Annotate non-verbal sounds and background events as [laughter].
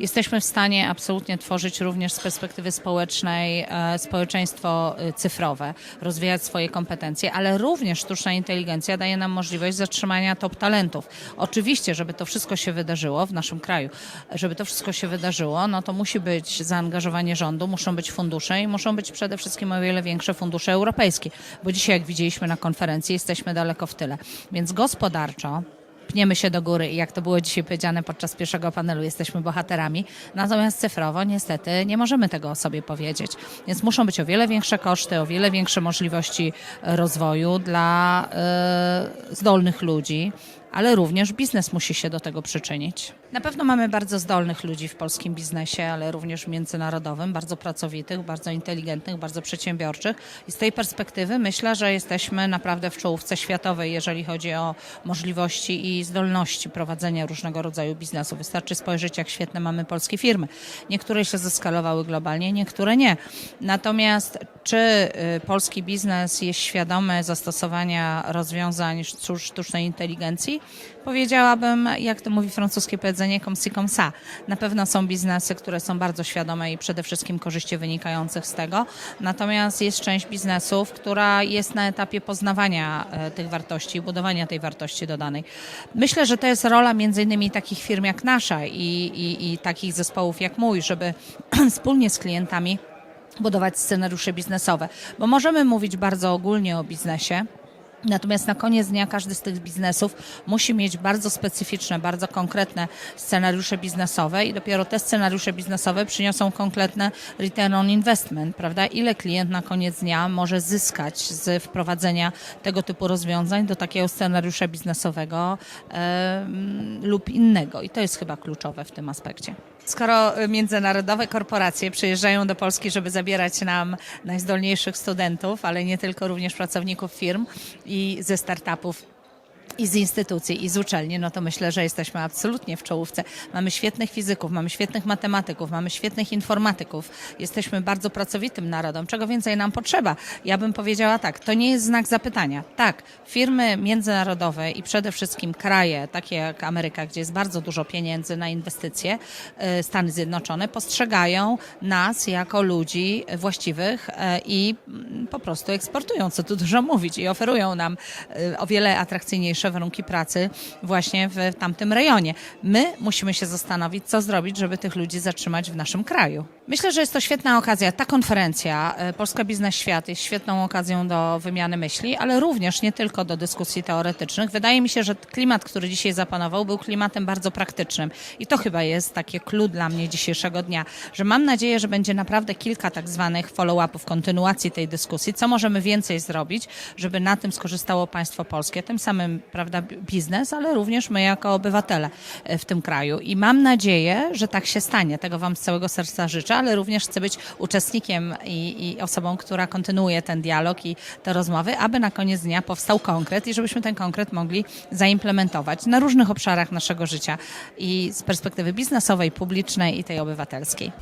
Jesteśmy w stanie absolutnie tworzyć również z perspektywy społecznej e, społeczeństwo e, cyfrowe, rozwijać swoje kompetencje, ale również sztuczna inteligencja daje nam możliwość zatrzymania top talentów. Oczywiście, żeby to wszystko się wydarzyło w naszym kraju, żeby to wszystko się wydarzyło, no to musi być zaangażowanie rządu, muszą być fundusze i muszą być przede wszystkim o wiele większe fundusze europejskie, bo dzisiaj, jak widzieliśmy na konferencji, jesteśmy daleko w tyle. Więc gospodarczo pniemy się do góry i jak to było dzisiaj powiedziane podczas pierwszego panelu, jesteśmy bohaterami. Natomiast cyfrowo niestety nie możemy tego o sobie powiedzieć. Więc muszą być o wiele większe koszty, o wiele większe możliwości rozwoju dla e, zdolnych ludzi. Ale również biznes musi się do tego przyczynić. Na pewno mamy bardzo zdolnych ludzi w polskim biznesie, ale również międzynarodowym, bardzo pracowitych, bardzo inteligentnych, bardzo przedsiębiorczych. I z tej perspektywy myślę, że jesteśmy naprawdę w czołówce światowej, jeżeli chodzi o możliwości i zdolności prowadzenia różnego rodzaju biznesu. Wystarczy spojrzeć, jak świetne mamy polskie firmy. Niektóre się zeskalowały globalnie, niektóre nie. Natomiast czy y, polski biznes jest świadomy zastosowania rozwiązań sztu- sztucznej inteligencji? Powiedziałabym, jak to mówi francuskie powiedzenie, comme ci comme ça. Na pewno są biznesy, które są bardzo świadome i przede wszystkim korzyści wynikających z tego. Natomiast jest część biznesów, która jest na etapie poznawania e, tych wartości, budowania tej wartości dodanej. Myślę, że to jest rola między innymi takich firm jak nasza i, i, i takich zespołów jak mój, żeby [clears throat] wspólnie z klientami budować scenariusze biznesowe, bo możemy mówić bardzo ogólnie o biznesie. Natomiast na koniec dnia każdy z tych biznesów musi mieć bardzo specyficzne, bardzo konkretne scenariusze biznesowe i dopiero te scenariusze biznesowe przyniosą konkretne return on investment, prawda? Ile klient na koniec dnia może zyskać z wprowadzenia tego typu rozwiązań do takiego scenariusza biznesowego lub innego. I to jest chyba kluczowe w tym aspekcie. Skoro międzynarodowe korporacje przyjeżdżają do Polski, żeby zabierać nam najzdolniejszych studentów, ale nie tylko, również pracowników firm i ze startupów i z instytucji, i z uczelni, no to myślę, że jesteśmy absolutnie w czołówce. Mamy świetnych fizyków, mamy świetnych matematyków, mamy świetnych informatyków. Jesteśmy bardzo pracowitym narodem. Czego więcej nam potrzeba? Ja bym powiedziała tak, to nie jest znak zapytania. Tak, firmy międzynarodowe i przede wszystkim kraje, takie jak Ameryka, gdzie jest bardzo dużo pieniędzy na inwestycje, e, Stany Zjednoczone, postrzegają nas jako ludzi właściwych e, i po prostu eksportują, co tu dużo mówić, i oferują nam e, o wiele atrakcyjniejsze warunki pracy właśnie w tamtym rejonie. My musimy się zastanowić, co zrobić, żeby tych ludzi zatrzymać w naszym kraju. Myślę, że jest to świetna okazja. Ta konferencja e, Polska Biznes Świat jest świetną okazją do wymiany myśli, ale również nie tylko do dyskusji teoretycznych. Wydaje mi się, że klimat, który dzisiaj zapanował, był klimatem bardzo praktycznym. I to chyba jest takie clue dla mnie dzisiejszego dnia, że mam nadzieję, że będzie naprawdę kilka tak zwanych follow-upów, kontynuacji tej dyskusji, co możemy więcej zrobić, żeby na tym skorzystało państwo polskie, tym samym prawda, biznes, ale również my jako obywatele e, w tym kraju. I mam nadzieję, że tak się stanie. Tego Wam z całego serca życzę, ale również chcę być uczestnikiem i, i osobą, która kontynuuje ten dialog i te rozmowy, aby na koniec dnia powstał konkret i żebyśmy ten konkret mogli zaimplementować na różnych obszarach naszego życia i z perspektywy biznesowej, publicznej i tej obywatelskiej.